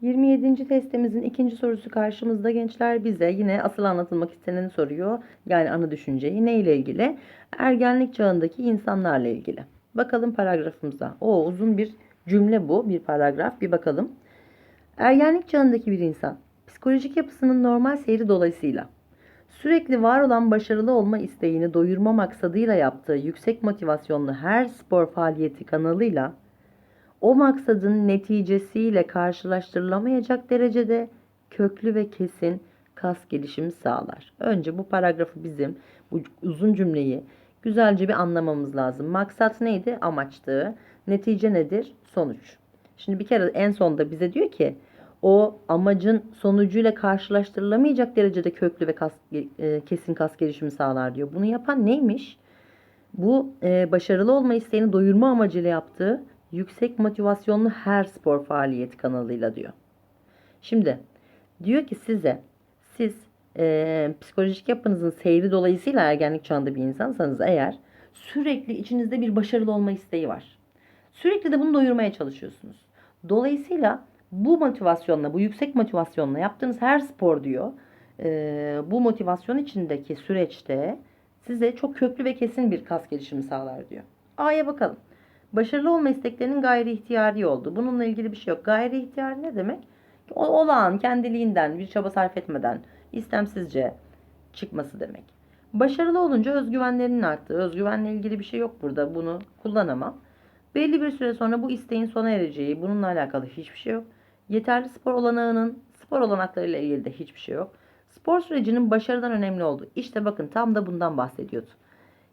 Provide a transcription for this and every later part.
27. testimizin ikinci sorusu karşımızda gençler bize yine asıl anlatılmak isteneni soruyor. Yani ana düşünceyi ne ile ilgili? Ergenlik çağındaki insanlarla ilgili. Bakalım paragrafımıza. O uzun bir cümle bu, bir paragraf. Bir bakalım. Ergenlik çağındaki bir insan psikolojik yapısının normal seyri dolayısıyla sürekli var olan başarılı olma isteğini doyurma maksadıyla yaptığı yüksek motivasyonlu her spor faaliyeti kanalıyla o maksadın neticesiyle karşılaştırılamayacak derecede köklü ve kesin kas gelişimi sağlar. Önce bu paragrafı bizim bu uzun cümleyi güzelce bir anlamamız lazım. Maksat neydi? Amaçtı. Netice nedir? Sonuç. Şimdi bir kere en sonda bize diyor ki o amacın sonucuyla karşılaştırılamayacak derecede köklü ve kas, e, kesin kas gelişimi sağlar diyor. Bunu yapan neymiş? Bu e, başarılı olma isteğini doyurma amacıyla yaptığı yüksek motivasyonlu her spor faaliyeti kanalıyla diyor. Şimdi diyor ki size siz e, psikolojik yapınızın seyri dolayısıyla ergenlik çağında bir insansanız eğer sürekli içinizde bir başarılı olma isteği var. Sürekli de bunu doyurmaya çalışıyorsunuz. Dolayısıyla bu motivasyonla, bu yüksek motivasyonla yaptığınız her spor diyor, e, bu motivasyon içindeki süreçte size çok köklü ve kesin bir kas gelişimi sağlar diyor. A'ya bakalım. Başarılı olma isteklerinin gayri ihtiyari oldu. Bununla ilgili bir şey yok. Gayri ihtiyari ne demek? O olağan, kendiliğinden, bir çaba sarf etmeden, istemsizce çıkması demek. Başarılı olunca özgüvenlerinin arttığı, özgüvenle ilgili bir şey yok burada. Bunu kullanamam. Belli bir süre sonra bu isteğin sona ereceği, bununla alakalı hiçbir şey yok. Yeterli spor olanağının spor olanaklarıyla ilgili de hiçbir şey yok. Spor sürecinin başarıdan önemli olduğu. İşte bakın tam da bundan bahsediyordu.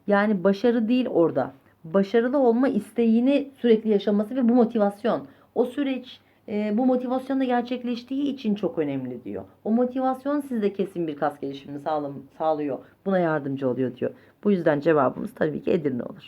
Yani başarı değil orada. Başarılı olma isteğini sürekli yaşaması ve bu motivasyon. O süreç e, bu motivasyonda gerçekleştiği için çok önemli diyor. O motivasyon sizde kesin bir kas gelişimini sağlam, sağlıyor. Buna yardımcı oluyor diyor. Bu yüzden cevabımız tabii ki Edirne olur.